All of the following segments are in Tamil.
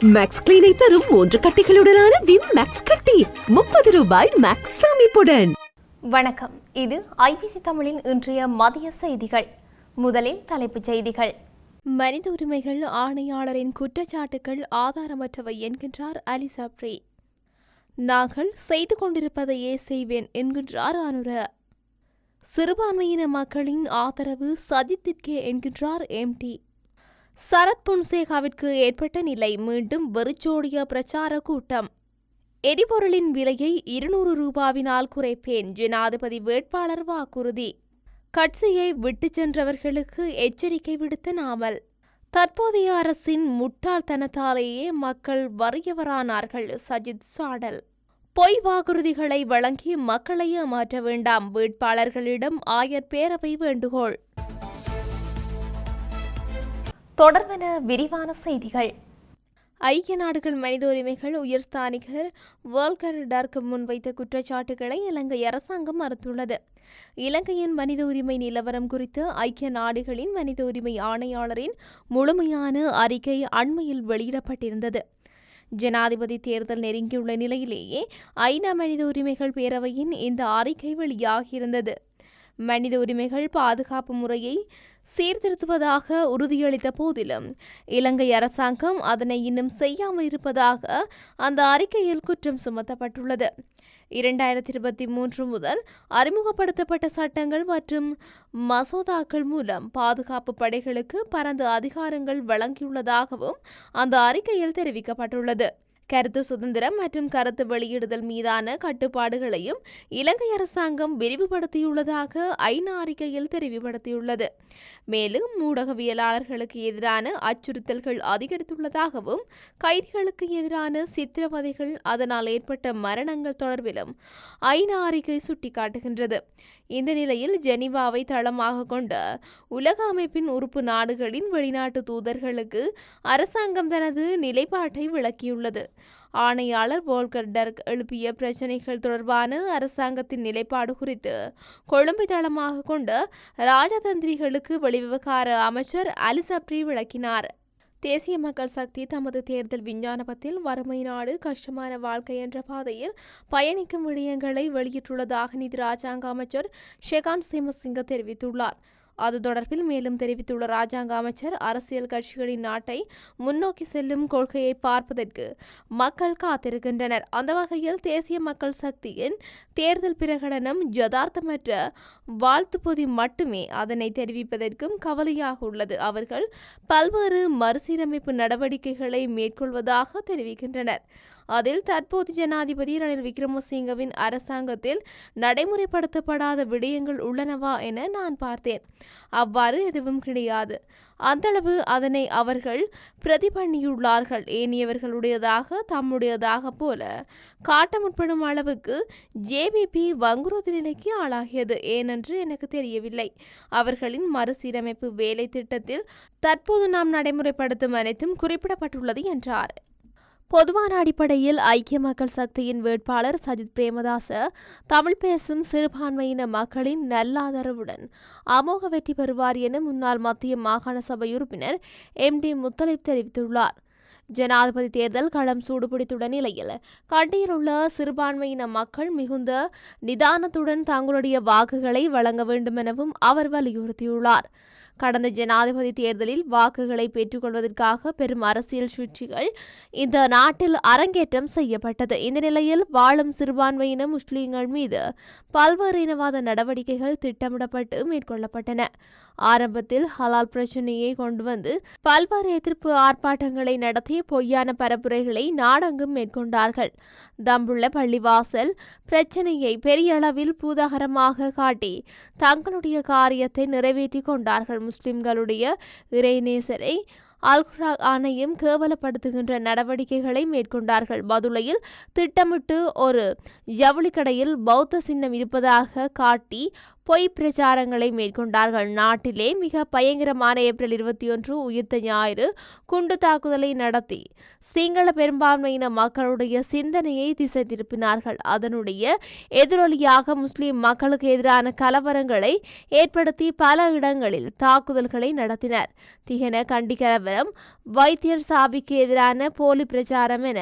மேக்ஸ் கிளீனை தரும் மூன்று கட்டிகளுடனான விம் மேக்ஸ் கட்டி. முப்பது ரூபாய் மேக்ஸ் அமைப்புடன் வணக்கம். இது ஐபிசி தமிழின் இன்றைய மதிய செய்திகள். முதலில் தலைப்புச் செய்திகள். மனித உரிமைகள் ஆணையாளரின் குற்றச்சாட்டுகள் ஆதாரமற்றவை என்கின்றார் அலி சப்ரி. நாங்கள் செய்து கொண்டிருப்பதையே செய்வேன் என்கின்றார் அனுர. சிறுபான்மையின மக்களின் ஆதரவு சஜித்திற்கே என்கின்றார் எம்டி சரத் பொன்சேகாவிற்கு ஏற்பட்ட நிலை மீண்டும் வெறிச்சோடிய பிரச்சார கூட்டம். எரிபொருளின் விலையை இருநூறு ரூபாவினால் குறைப்பேன் ஜனாதிபதி வேட்பாளர் வாக்குறுதி. கட்சியை விட்டுச் சென்றவர்களுக்கு எச்சரிக்கை விடுத்த நாமல் தற்போதைய அரசின் முட்டாள்தனத்தாலேயே மக்கள் வறியவரானார்கள் சஜித் சாடல். பொய் வாக்குறுதிகளை வழங்கி மக்களை ஏமாற்ற வேண்டாம் வேட்பாளர்களிடம் ஆயர் பேரவை வேண்டுகோள். தொடர்பென விரிவான செய்திகள். ஐக்கிய நாடுகள் மனித உரிமைகள் உயர்ஸ்தானிகர் வேல்கர் டர்க் முன்வைத்த குற்றச்சாட்டுகளை இலங்கை அரசாங்கம் மறுத்துள்ளது. இலங்கையின் மனித உரிமை நிலவரம் குறித்து ஐக்கிய நாடுகளின் மனித உரிமை ஆணையாளரின் முழுமையான அறிக்கை அண்மையில் வெளியிடப்பட்டிருந்தது. ஜனாதிபதி தேர்தல் நெருங்கியுள்ள நிலையிலேயே ஐநா மனித உரிமைகள் பேரவையின் இந்த அறிக்கை வெளியாகியிருந்தது. மனித உரிமைகள் பாதுகாப்பு முறையை சீர்திருத்துவதாக உறுதியளித்த போதிலும் இலங்கை அரசாங்கம் அதனை இன்னும் செய்யாமல் இருப்பதாக அந்த அறிக்கையில் குற்றம் சுமத்தப்பட்டுள்ளது. இரண்டாயிரத்தி இருபத்தி மூன்று முதல் அறிமுகப்படுத்தப்பட்ட சட்டங்கள் மற்றும் மசோதாக்கள் மூலம் பாதுகாப்பு படைகளுக்கு பரந்த அதிகாரங்கள் வழங்கியுள்ளதாகவும் அந்த அறிக்கையில் தெரிவிக்கப்பட்டுள்ளது. கருத்து சுதந்திரம் மற்றும் கருத்து வெளியிடுதல் மீதான கட்டுப்பாடுகளையும் இலங்கை அரசாங்கம் விரிவுபடுத்தியுள்ளதாக ஐநா அறிக்கையில் தெரிவுபடுத்தியுள்ளது. மேலும் ஊடகவியலாளர்களுக்கு எதிரான அச்சுறுத்தல்கள் அதிகரித்துள்ளதாகவும் கைதிகளுக்கு எதிரான சித்திரவதைகள் அதனால் ஏற்பட்ட மரணங்கள் தொடர்பிலும் ஐநா அறிக்கை சுட்டிக்காட்டுகின்றது. இந்த நிலையில் ஜெனீவாவை தளமாக கொண்ட உலக அமைப்பின் உறுப்பு நாடுகளின் வெளிநாட்டு தூதர்களுக்கு அரசாங்கம் தனது நிலைப்பாட்டை விளக்கியுள்ளது. ஆணையாளர் வோல்கர் டர்க் எழுப்பிய பிரச்சினைகள் தொடர்பான அரசாங்கத்தின் நிலைப்பாடு குறித்து கொழும்பை தளமாக கொண்ட ராஜதந்திரிகளுக்கு வெளிவிவகார அமைச்சர் அலிசப்ரி விளக்கினார். தேசிய மக்கள் சக்தி தமது தேர்தல் விஞ்ஞானபத்தில் வறுமை நாடு கஷ்டமான வாழ்க்கை என்ற பாதையில் பயணிக்கும் விடயங்களை வெளியிட்டுள்ளதாக நிதி ராஜாங்க அமைச்சர் ஷெகான் சிமசிங்க தெரிவித்துள்ளார். அது தொடர்பில் மேலும் தெரிவித்துள்ள ராஜாங்க அமைச்சர் அரசியல் கட்சிகளின் நாட்டை முன்னோக்கி செல்லும் கொள்கையை பார்ப்பதற்கு மக்கள் காத்திருக்கின்றனர். அந்த வகையில் தேசிய மக்கள் சக்தியின் தேர்தல் பிரகடனம் யதார்த்தமற்ற வாழ்த்து பொதி மட்டுமே அதனை தெரிவிப்பதற்கும் கவலையாக உள்ளது. அவர்கள் பல்வேறு மறுசீரமைப்பு நடவடிக்கைகளை மேற்கொள்வதாக தெரிவிக்கின்றனர். அதில் தற்போது ஜனாதிபதி ரணில் விக்ரமசிங்கவின் அரசாங்கத்தில் நடைமுறைப்படுத்தப்படாத விடயங்கள் உள்ளனவா என நான் பார்த்தேன். அவ்வாறு எதுவும் கிடையாது. அந்தளவு அதனை அவர்கள் பிரதிபண்ணியுள்ளார்கள். ஏனியவர்களுடையதாக தம்முடையதாக போல காட்ட முற்படும் அளவுக்கு ஜேபிபி வங்குரோதி நிலைக்கு ஆளாகியது. ஏனென்று எனக்கு தெரியவில்லை. அவர்களின் மறுசீரமைப்பு வேலை திட்டத்தில் தற்போது நாம் நடைமுறைப்படுத்தும் அனைத்தும் குறிப்பிடப்பட்டுள்ளது என்றார். பொதுவான அடிப்படையில் ஐக்கிய மக்கள் சக்தியின் வேட்பாளர் சஜித் பிரேமதாச தமிழ் பேசும் சிறுபான்மையின மக்களின் நல்லாதரவுடன் அமோக வெற்றி பெறுவார் என முன்னாள் மத்திய மாகாண சபை உறுப்பினர் எம் டி முத்தலிப் தெரிவித்துள்ளார். ஜனாதிபதி தேர்தல் களம் சூடுபிடித்துள்ள நிலையில் கண்டியில் உள்ள சிறுபான்மையின மக்கள் மிகுந்த நிதானத்துடன் தங்களுடைய வாக்குகளை வழங்க வேண்டும் எனவும் அவர் வலியுறுத்தியுள்ளார். கடந்த ஜனாதிபதி தேர்தலில் வாக்குகளை பெற்றுக்கொள்வதற்காக பெரும் அரசியல் சூழ்ச்சிகள் இந்த நாட்டில் அரங்கேற்றம் செய்யப்பட்டது. இந்த நிலையில் வாழும் சிறுபான்மையின முஸ்லீம்கள் மீது பல்வேறு இனவாத நடவடிக்கைகள் திட்டமிடப்பட்டு மேற்கொள்ளப்பட்டன. ஆரம்பத்தில் ஹலால் பிரச்சனையை கொண்டு வந்து பல்வேறு எதிர்ப்பு ஆர்ப்பாட்டங்களை நடத்தி பொய்யான பரப்புரைகளை நாடெங்கும் மேற்கொண்டார்கள். தம்புள்ள பள்ளிவாசல் பிரச்சனையை பெரிய அளவில் பூதகரமாக காட்டி தங்களுடைய காரியத்தை நிறைவேற்றி கொண்டார்கள் முஸ்லிம்களுடைய இறைநேசரை அல்குரா ஆணையம் கேவலப்படுத்துகின்ற நடவடிக்கைகளை மேற்கொண்டார்கள். பதுளையில் திட்டமிட்டு ஒரு ஜவுளி கடையில் பௌத்த சின்னம் இருப்பதாக காட்டி பொய் பிரச்சாரங்களை மேற்கொண்டார்கள். நாட்டிலே மிக பயங்கரமான ஏப்ரல் இருபத்தி ஒன்று உயிர்த்த ஞாயிறு குண்டு தாக்குதலை நடத்தி சிங்கள பெரும்பான்மையின மக்களுடைய சிந்தனையை திசை திருப்பினார்கள். அதனுடைய எதிரொலியாக முஸ்லிம் மக்களுக்கு எதிரான கலவரங்களை ஏற்படுத்தி பல இடங்களில் தாக்குதல்களை நடத்தினர். திகன கண்டி கலவரம் வைத்தியர் சாபிக்கு எதிரான போலி பிரச்சாரம் என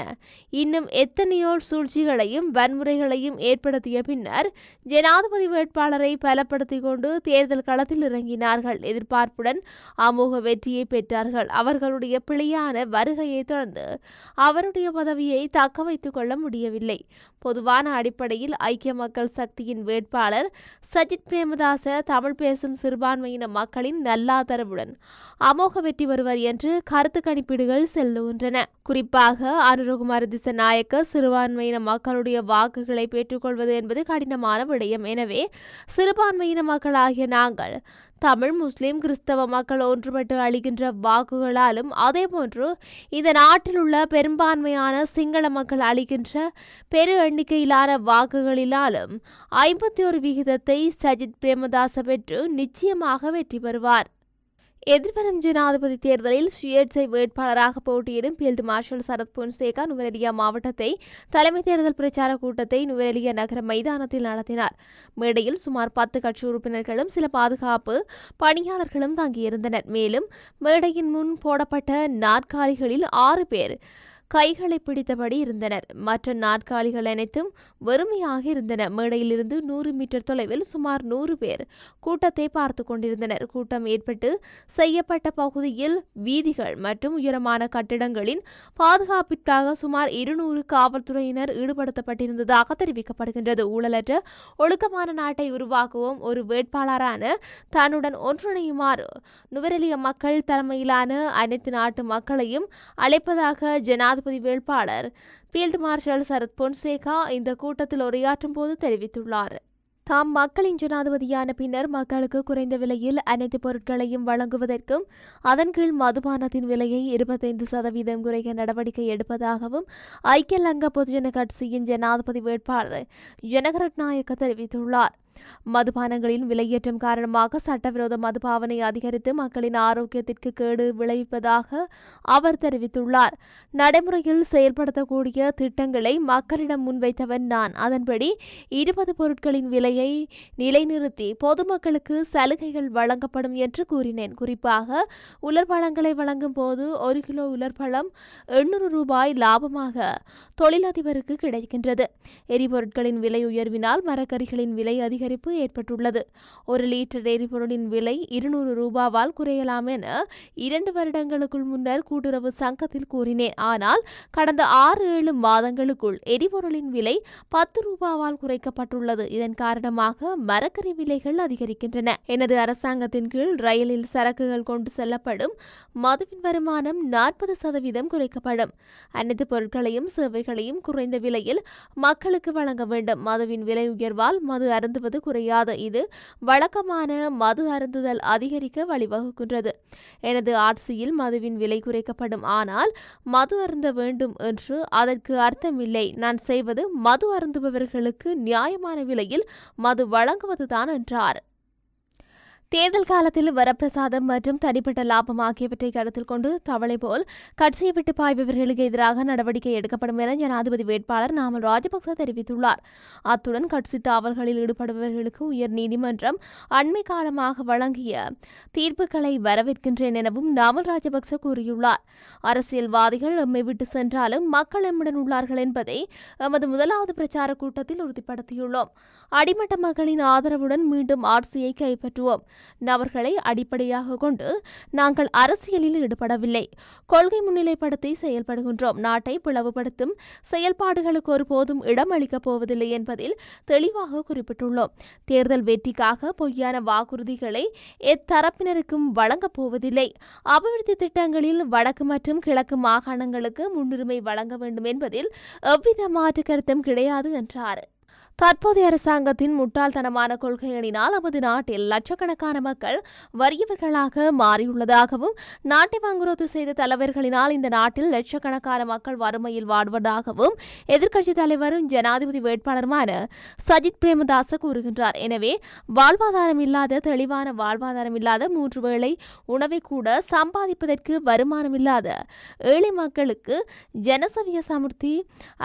இன்னும் எத்தனையோ சூழ்ச்சிகளையும் வன்முறைகளையும் ஏற்படுத்திய பின்னர் ஜனாதிபதி வேட்பாளரை பலப்படுத்திக் கொண்டு தேர்தல் களத்தில் இறங்கினார்கள். எதிர்பார்ப்புடன் அமோக வெற்றியை பெற்றார்கள். அவர்களுடைய பிழையான வருகையை தொடர்ந்து அவருடைய பதவியை தக்க வைத்துக் கொள்ள முடியவில்லை. பொதுவான அடிப்படையில் ஐக்கிய மக்கள் சக்தியின் வேட்பாளர் சஜித் பிரேமதாச தமிழ் பேசும் சிறுபான்மையின மக்களின் நல்லாதரவுடன் அமோக வெற்றி வருவர் என்று கருத்து கணிப்பீடுகள் செல்லுகின்றன. குறிப்பாக அனுரகுமார திசநாயக்க சிறுபான்மையின மக்களுடைய வாக்குகளை பெற்றுக்கொள்வது என்பது கடினமான விடயம். எனவே சிறுபான்மையின மக்களாகிய நாங்கள் தமிழ் முஸ்லிம் கிறிஸ்தவ மக்கள் ஒன்றுபட்டு அளிக்கின்ற வாக்குகளாலும் அதேபோன்று இந்த நாட்டில் உள்ள பெரும்பான்மையான சிங்கள மக்கள் அளிக்கின்ற பெரு எண்ணிக்கையிலான வாக்குகளிலும் ஐம்பத்தி ஒரு விகிதத்தை சஜித் பிரேமதாச பெற்று நிச்சயமாக வெற்றி பெறுவார். எதிர்வரும் ஜனாதிபதி தேர்தலில் சுயேட்சை வேட்பாளராக போட்டியிடும் ஃபீல்டு மார்ஷல் சரத் பொன்சேகா நுவரெலியா மாவட்டத்தை தலைமை தேர்தல் பிரச்சார கூட்டத்தை நுவரெலியா நகர மைதானத்தில் நடத்தினார். மேடையில் சுமார் பத்து கட்சி உறுப்பினர்களும் சில பாதுகாப்பு பணியாளர்களும் தங்கியிருந்தனர். மேலும் மேடையின் முன் போடப்பட்ட நாற்காலிகளில் ஆறு பேர் கைகளை பிடித்தபடி இருந்தனர். மற்ற நாற்காலிகள் அனைத்தும் வெறுமையாக இருந்தன. மேடையிலிருந்து நூறு மீட்டர் தொலைவில் சுமார் நூறு பேர் கூட்டத்தை பார்த்து கொண்டிருந்தனர். கூட்டம் ஏற்பட்டு செய்யப்பட்ட பகுதியில் வீதிகள் மற்றும் உயரமான கட்டிடங்களின் பாதுகாப்பிற்காக சுமார் இருநூறு காவல்துறையினர் ஈடுபடுத்தப்பட்டிருந்ததாக தெரிவிக்கப்படுகின்றது. ஊழலற்ற ஒழுக்கமான நாட்டை உருவாக்கவும். ஒரு வேட்பாளரான தன்னுடன் ஒன்றிணையுமாறு நுவரெலிய மக்கள் தலைமையிலான அனைத்து நாட்டு மக்களையும் அழைப்பதாக ஜனாதிபதி வேட்பாளர் ஃபீல்டு மார்ஷல் சரத் பொன்சேகா இந்த கூட்டத்தில் உரையாற்றும் போது தெரிவித்துள்ளார். தாம் மக்களின் ஜனாதிபதியான பின்னர் மக்களுக்கு குறைந்த விலையில் அனைத்து பொருட்களையும் வழங்குவதற்கும் அதன் கீழ் மதுபானத்தின் விலையை இருபத்தைந்து சதவீதம் குறைக்க நடவடிக்கை எடுப்பதாகவும் ஐக்கிய லங்க பொதுஜன கட்சியின் ஜனாதிபதி வேட்பாளர் ஜனகரட்நாயக்க தெரிவித்துள்ளார். மதுபானங்களின் விலையேற்றம் காரணமாக சட்டவிரோத மதுபாவனை அதிகரித்து மக்களின் ஆரோக்கியத்திற்கு கேடு விளைவிப்பதாக அவர் தெரிவித்துள்ளார். நடைமுறையில் செயல்படுத்தக்கூடிய திட்டங்களை மக்களிடம் முன்வைத்தவன் நான். அதன்படி இருபது பொருட்களின் விலையை நிலைநிறுத்தி பொதுமக்களுக்கு சலுகைகள் வழங்கப்படும் என்று கூறினேன். குறிப்பாக உலர்பழங்களை வழங்கும் போது ஒரு கிலோ உலர்பழம் எண்ணூறு ரூபாய் லாபமாக தொழிலதிபருக்கு கிடைக்கின்றது. எரிபொருட்களின் விலை உயர்வினால் மரக்கறிகளின் விலை அதிகரிப்பு ஏற்பட்டுள்ளது. ஒரு லிட்டர் எரிபொருளின் விலை இருநூறு ரூபாவால் குறையலாம் என இரண்டு வருடங்களுக்குள் முன்னர் கூட்டுறவு சங்கத்தில் கூறினேன். ஆனால் கடந்த ஆறு ஏழு மாதங்களுக்குள் எரிபொருளின் விலை பத்து ரூபாவால் குறைக்கப்பட்டுள்ளது. இதன் காரணமாக மரக்கறி விலைகள் அதிகரிக்கின்றன. எனது அரசாங்கத்தின் கீழ் ரயிலில் சரக்குகள் கொண்டு செல்லப்படும் மதுவின் வருமானம் நாற்பது சதவீதம் குறைக்கப்படும். அனைத்து பொருட்களையும் சேவைகளையும் குறைந்த விலையில் மக்களுக்கு வழங்க வேண்டும். மதுவின் விலை உயர்வால் மது அருந்துவது குறையாது. இது வழக்கமான மது அருந்துதல் அதிகரிக்க வழிவகுக்கின்றது. எனது ஆட்சியில் மதுவின் விலை குறைக்கப்படும். ஆனால் மது அருந்த வேண்டும் என்று அதற்கு அர்த்தமில்லை. நான் செய்வது மது அருந்துபவர்களுக்கு நியாயமான விலையில் மது வழங்குவதுதான் என்றார். தேர்தல் காலத்தில் வரப்பிரசாதம் மற்றும் தனிப்பட்ட லாபம் ஆகியவற்றை கருத்தில் கொண்டு தவளை போல் கட்சியை விட்டு பாய்பவர்களுக்கு எதிராக நடவடிக்கை எடுக்கப்படும் என ஜனாதிபதி வேட்பாளர் நாமல் ராஜபக்ச தெரிவித்துள்ளார். அத்துடன் கட்சி தாவல்களில் ஈடுபடுபவர்களுக்கு உயர் நீதிமன்றம் அண்மை காலமாக வழங்கிய தீர்ப்புகளை வரவேற்கின்றேன் எனவும் நாமல் ராஜபக்ச கூறியுள்ளார். அரசியல்வாதிகள் எம்மை விட்டு சென்றாலும் மக்கள் எம்முடன் உள்ளார்கள் என்பதை எமது முதலாவது பிரச்சார கூட்டத்தில் உறுதிப்படுத்தியுள்ளோம். அடிமட்ட மக்களின் ஆதரவுடன் மீண்டும் ஆட்சியை கைப்பற்றுவோம். நபர்களை அடிப்படையாக கொண்டு நாங்கள் அரசியலில் ஈடுபடவில்லை. கொள்கை முன்னிலைப்படுத்தி செயல்படுகின்றோம். நாட்டை பிளவுபடுத்தும் செயல்பாடுகளுக்கு ஒருபோதும் இடம் அளிக்கப் போவதில்லை என்பதில் தெளிவாக குறிப்பிட்டுள்ளோம். தேர்தல் வெற்றிக்காக பொய்யான வாக்குறுதிகளை எத்தரப்பினருக்கும் வழங்கப் போவதில்லை. அபிவிருத்தி திட்டங்களில் வடக்கு மற்றும் கிழக்கு மாகாணங்களுக்கு முன்னுரிமை வழங்க வேண்டும் என்பதில் எவ்வித மாற்று கருத்தும் கிடையாது என்றார். தற்போதைய அரசாங்கத்தின் முட்டாள்தனமான கொள்கைகளினால் நமது நாட்டில் லட்சக்கணக்கான மக்கள் வறியவர்களாக மாறியுள்ளதாகவும் நாட்டை வங்குரோத்து செய்த தலைவர்களினால் இந்த நாட்டில் லட்சக்கணக்கான மக்கள் வறுமையில் வாடுவதாகவும் எதிர்க்கட்சித் தலைவரும் ஜனாதிபதி வேட்பாளருமான சஜித் பிரேமதாச கூறுகின்றார். எனவே வாழ்வாதாரம் இல்லாத தெளிவான வாழ்வாதாரம் இல்லாத மூன்று வேளை உணவை கூட சம்பாதிப்பதற்கு வருமானம் இல்லாத ஏழை மக்களுக்கு ஜனசவிய சமுர்த்தி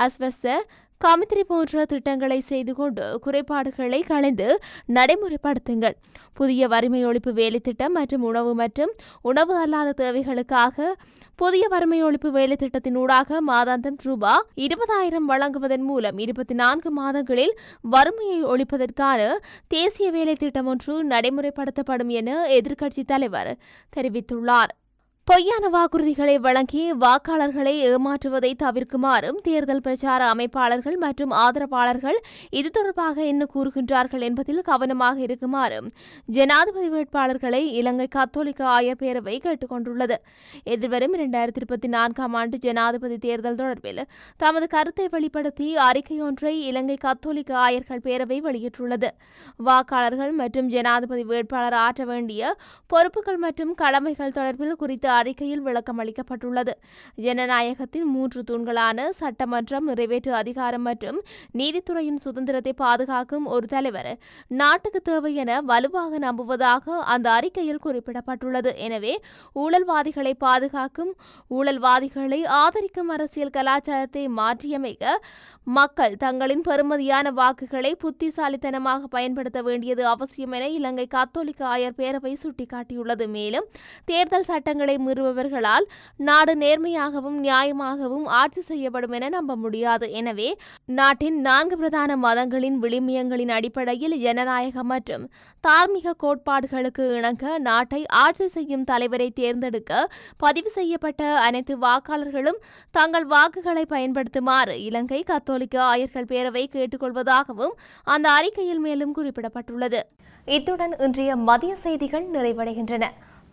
அஸ்வச காமித்திரி போன்ற திட்டங்களை செய்து கொண்டு குறைபாடுகளை களைந்து நடைமுறைப்படுத்துங்கள். புதிய வறுமை ஒழிப்பு வேலைத்திட்டம் மற்றும் உணவு மற்றும் உணவு அல்லாத தேவைகளுக்காக புதிய வறுமை ஒழிப்பு வேலைத்திட்டத்தின் ஊடாக மாதாந்தம் ரூபா இருபதாயிரம் வழங்குவதன் மூலம் இருபத்தி நான்கு மாதங்களில் வறுமையை ஒழிப்பதற்கான தேசிய வேலை திட்டம் ஒன்று நடைமுறைப்படுத்தப்படும் என எதிர்க்கட்சித் தலைவர் தெரிவித்துள்ளார். பொய்யான வாக்குறுதிகளை வழங்கி வாக்காளர்களை ஏமாற்றுவதை தவிர்க்குமாறும் தேர்தல் பிரச்சார அமைப்பாளர்கள் மற்றும் ஆதரவாளர்கள் இது தொடர்பாக என்ன கூறுகின்றார்கள் என்பதில் கவனமாக இருக்குமாறும் ஜனாதிபதி வேட்பாளர்களை இலங்கை கத்தோலிக்க ஆயர் பேரவை கேட்டுக் கொண்டுள்ளது. எதிர்வரும் இரண்டாயிரத்தி இருபத்தி நான்காம் ஆண்டு ஜனாதிபதி தேர்தல் தொடர்பில் தமது கருத்தை வெளிப்படுத்தி அறிக்கை ஒன்றை இலங்கை கத்தோலிக்க ஆயர்கள் பேரவை வெளியிட்டுள்ளது. வாக்காளர்கள் மற்றும் ஜனாதிபதி வேட்பாளர் ஆற்ற வேண்டிய பொறுப்புகள் மற்றும் கடமைகள் தொடர்பில் குறித்த அறிக்கையில் விளக்கம் அளிக்கப்பட்டுள்ளது. ஜனநாயகத்தின் மூன்று தூண்களான சட்டமன்றம் நிறைவேற்று அதிகாரம் மற்றும் நீதித்துறையின் சுதந்திரத்தை பாதுகாக்கும் ஒரு தலைவர் நாட்டுக்கு தேவை என வலுவாக நம்புவதாக அந்த அறிக்கையில் குறிப்பிடப்பட்டுள்ளது. எனவே ஊழல்வாதிகளை பாதுகாக்கும் ஊழல்வாதிகளை ஆதரிக்கும் அரசியல் கலாச்சாரத்தை மாற்றியமைக்க மக்கள் தங்களின் பெறுமதியான வாக்குகளை புத்திசாலித்தனமாக பயன்படுத்த வேண்டியது அவசியம் என இலங்கை கத்தோலிக்க ஆயர் பேரவை சுட்டிக்காட்டியுள்ளது. மேலும் தேர்தல் சட்டங்களை மீறுபவர்களால் நாடு நேர்மையாகவும் நியாயமாகவும் ஆட்சி செய்யப்படும் என நம்ப முடியாது. எனவே நாட்டின் நான்கு பிரதான மதங்களின் விளிமியங்களின் அடிப்படையில் ஜனநாயக மற்றும் தார்மீக கோட்பாடுகளுக்கு இணங்க நாட்டை ஆட்சி செய்யும் தலைவரை தேர்ந்தெடுக்க பதிவு செய்யப்பட்ட அனைத்து வாக்காளர்களும் தங்கள் வாக்குகளை பயன்படுத்துமாறு இலங்கை கத்தோலிக்க ஆயர்கள் பேரவை கேட்டுக்கொள்வதாகவும் அந்த அறிக்கையில் மேலும் குறிப்பிடப்பட்டுள்ளது. இத்துடன் இன்றைய மதிய செய்திகள் நிறைவடைகின்றன.